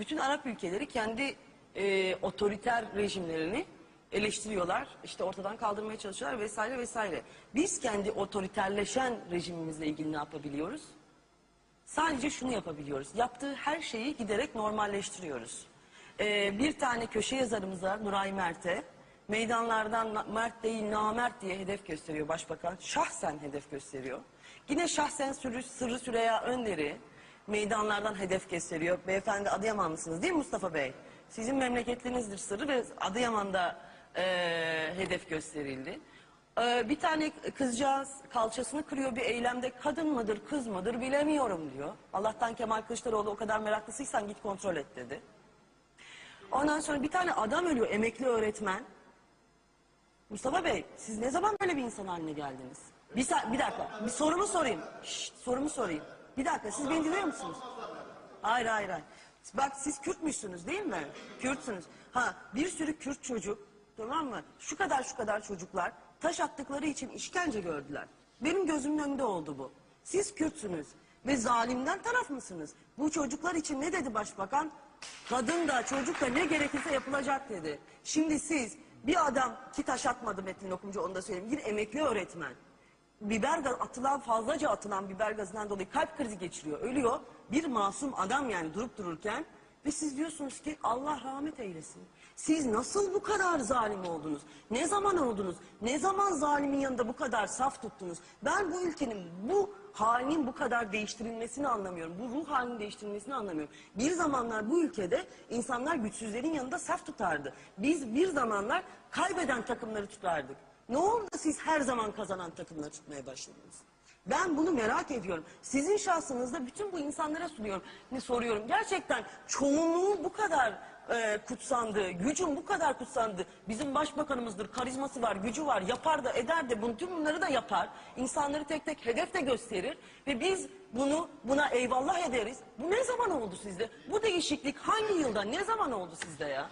bütün Arap ülkeleri kendi e, otoriter rejimlerini eleştiriyorlar. İşte ortadan kaldırmaya çalışıyorlar vesaire vesaire. Biz kendi otoriterleşen rejimimizle ilgili ne yapabiliyoruz? Sadece şunu yapabiliyoruz. Yaptığı her şeyi giderek normalleştiriyoruz. Ee, bir tane köşe yazarımıza Nuray Mert'e meydanlardan Mert değil namert diye hedef gösteriyor başbakan. Şahsen hedef gösteriyor. Yine şahsen Sürü, Sırrı Süreyya Önder'i meydanlardan hedef gösteriyor. Beyefendi Adıyamanlısınız değil mi Mustafa Bey? Sizin memleketinizdir Sırrı ve Adıyaman'da e, hedef gösterildi. Ee, bir tane kızcağız kalçasını kırıyor bir eylemde kadın mıdır kız mıdır bilemiyorum diyor. Allah'tan Kemal Kılıçdaroğlu o kadar meraklısıysan git kontrol et dedi. Ondan sonra bir tane adam ölüyor emekli öğretmen. Mustafa Bey siz ne zaman böyle bir insan haline geldiniz? Bir, bir dakika bir sorumu sorayım. Şşt, sorumu sorayım. Bir dakika siz beni dinliyor musunuz? Hayır hayır hayır. Bak siz Kürtmüşsünüz değil mi? Kürtsünüz. Ha bir sürü Kürt çocuk tamam mı? Şu kadar şu kadar çocuklar taş attıkları için işkence gördüler. Benim gözümün önünde oldu bu. Siz Kürtsünüz ve zalimden taraf mısınız? Bu çocuklar için ne dedi başbakan? Kadın da çocuk da ne gerekirse yapılacak dedi. Şimdi siz bir adam ki taş atmadı Metin Okumcu onu da söyleyeyim. Bir emekli öğretmen biber gaz atılan fazlaca atılan biber gazından dolayı kalp krizi geçiriyor, ölüyor. Bir masum adam yani durup dururken ve siz diyorsunuz ki Allah rahmet eylesin. Siz nasıl bu kadar zalim oldunuz? Ne zaman oldunuz? Ne zaman zalimin yanında bu kadar saf tuttunuz? Ben bu ülkenin bu halinin bu kadar değiştirilmesini anlamıyorum. Bu ruh halinin değiştirilmesini anlamıyorum. Bir zamanlar bu ülkede insanlar güçsüzlerin yanında saf tutardı. Biz bir zamanlar kaybeden takımları tutardık. Ne oldu siz her zaman kazanan takımları tutmaya başladınız? Ben bunu merak ediyorum. Sizin şahsınızda bütün bu insanlara sunuyorum. Ne soruyorum? Gerçekten çoğunluğun bu kadar e, kutsandığı, gücün bu kadar kutsandığı, bizim başbakanımızdır, karizması var, gücü var, yapar da eder de bunu, tüm bunları da yapar. İnsanları tek tek hedef de gösterir ve biz bunu buna eyvallah ederiz. Bu ne zaman oldu sizde? Bu değişiklik hangi yılda, ne zaman oldu sizde ya?